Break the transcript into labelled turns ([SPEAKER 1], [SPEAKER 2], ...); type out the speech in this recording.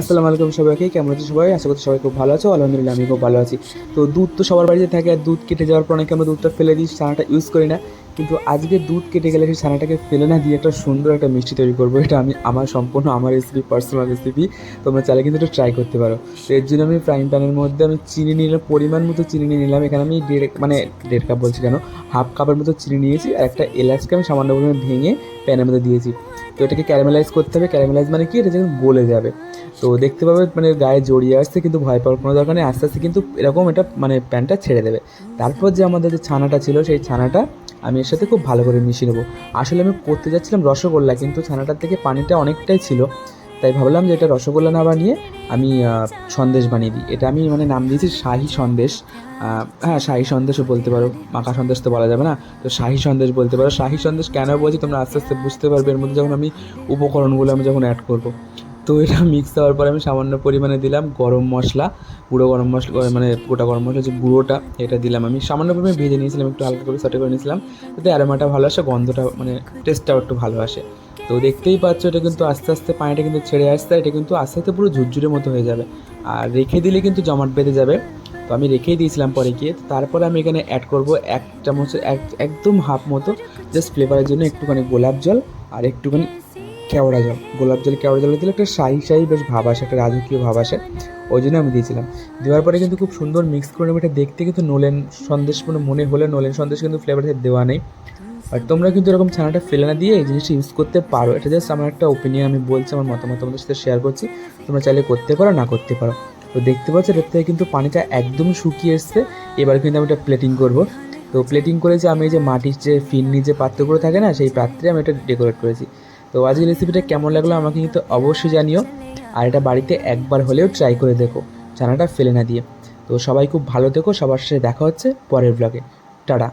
[SPEAKER 1] আসসালামু আলাইকুম সবাইকে, কেমন আছো সবাই? আশা করছি সবাই খুব ভালো আছো। আলহামদুলিল্লাহ আমি খুব ভালো আছি। তো দুধ তো সবার বাড়িতে থাকে, আর দুধ কেটে যাওয়ার পর অনেকে আমরা দুধটা ফেলে দিই ছানাটা ইউজ করি না। কিন্তু আজকে দুধ কেটে গেলে সেই ছানাটাকে ফেলে না দিয়ে একটা সুন্দর একটা মিষ্টি তৈরি করব। এটা আমি, আমার সম্পূর্ণ আমার রেসিপি পার্সোনাল রেসিপি তোমরা চাইলে কিন্তু এটা ট্রাই করতে পারো। এর জন্য আমি ফ্রাইং প্যানের মধ্যে আমি চিনি নিলাম, পরিমাণ মতো চিনি নিয়ে নিলাম। এখানে আমি দেড় মানে দেড় কাপ বলছি কেন? হাফ কাপের মতো চিনি নিয়েছি আর একটা এলাচকে আমি সামান্য পরিমাণে ভেঙে প্যানের মধ্যে দিয়েছি। তো এটাকে ক্যারামেলাইজ করতে হবে। ক্যারামেলাইজ মানে কি? এটা যেন গলে যাবে। তো দেখতে পাবে মানে গায়ে জড়িয়ে আসছে কিন্তু ভয় পাওয়ার কোনো দরকার নেই। আস্তে আস্তে কিন্তু এরকম এটা মানে প্যানটা ছেড়ে দেবে। তারপর যে আমাদের যে ছানাটা ছিল, সেই ছানাটা আমি এর সাথে খুব ভালো করে মিশিয়ে নেব। আসলে আমি করতে যাচ্ছিলাম রসগোল্লা, কিন্তু ছানাটার থেকে পানিটা অনেকটাই ছিল। তাই ভাবলাম যে এটা রসগোল্লা না বানিয়ে আমি সন্দেশ বানিয়ে দিই। এটা আমি মানে নাম দিয়েছি শাহি সন্দেশ। হ্যাঁ শাহি সন্দেশও বলতে পারো। মাখা সন্দেশ তো বলা যাবে না। তো শাহি সন্দেশ বলতে পারো। শাহি সন্দেশ কেন বলছি তোমরা আস্তে আস্তে বুঝতে পারবে। এর মধ্যে যখন আমি উপকরণগুলো আমি যখন অ্যাড করব। তো এটা মিক্স হওয়ার পরে আমি সামান্য পরিমাণে দিলাম গরম মশলা, গুঁড়ো গরম মশলা মানে গোটা গরম মশলা, যে গুঁড়োটা, এটা দিলাম আমি। সামান্য পরিমাণে ভেজে নিয়েছিলাম, একটু হালকা করে সটে করে নিয়েছিলাম। যাতে অ্যারোমাটা ভালো আসে, গন্ধটা মানে টেস্টটাও একটু ভালো আসে। তো দেখতেই পাচ্ছ, এটা কিন্তু আস্তে আস্তে পানিটা কিন্তু ছেড়ে আসতে এটা কিন্তু আস্তে আস্তে পুরো ঝুরঝুরের মতো হয়ে যাবে। আর রেখে দিলে কিন্তু জমাট বেঁধে যাবে। তো আমি রেখেই দিয়েছিলাম পরে গিয়ে। তারপরে আমি এখানে অ্যাড করব এক চামচ এক একদম হাফ মতো জাস্ট ফ্লেভারের জন্য একটুখানি গোলাপ জল, আর একটুখানি কেওড়া জল, গোলাপ জল কেওড়া জল দিলে একটা শাহি শাহি বেশ ভাব আসে, একটা রাজকীয় ভাব আসে। ওই জন্য আমি দিয়েছিলাম। দেওয়ার পরে কিন্তু খুব সুন্দর মিক্স করে নেব। এটা দেখতে কিন্তু নোলেন সন্দেশ মানে মনে হলে নোলেন সন্দেশ কিন্তু ফ্লেভারের দেওয়া নেই। আর তোমরা কিন্তু এরকম ছানাটা ফেলে না দিয়ে এই জিনিসটা ইউজ করতে পারো। এটা জাস্ট আমার একটা ওপিনিয়ন আমি বলছি, আমার মতামত তোমাদের সাথে শেয়ার করছি। তোমরা চাইলে করতে পারো, না করতে পারো। তো দেখতে পাচ্ছ, এর থেকে কিন্তু পানিটা একদম শুকিয়ে এসছে। এবার কিন্তু আমি এটা প্লেটিং করব। তো প্লেটিং করেছি আমি এই যে মাটির যে ফিন্নি যে পাত্রগুলো থাকে না, সেই পাত্রে আমি এটা ডেকোরেট করেছি। তো আজকের রেসিপিটা কেমন লাগল আমাকে কিন্তু অবশ্যই জানিও। আর এটা বাড়িতে একবার হলেও ট্রাই করে দেখো, চানাটা ফেলে না দিয়ে। তো সবাই খুব ভালো দেখো সবার সাথে দেখা হচ্ছে পরের ব্লগে টাটা।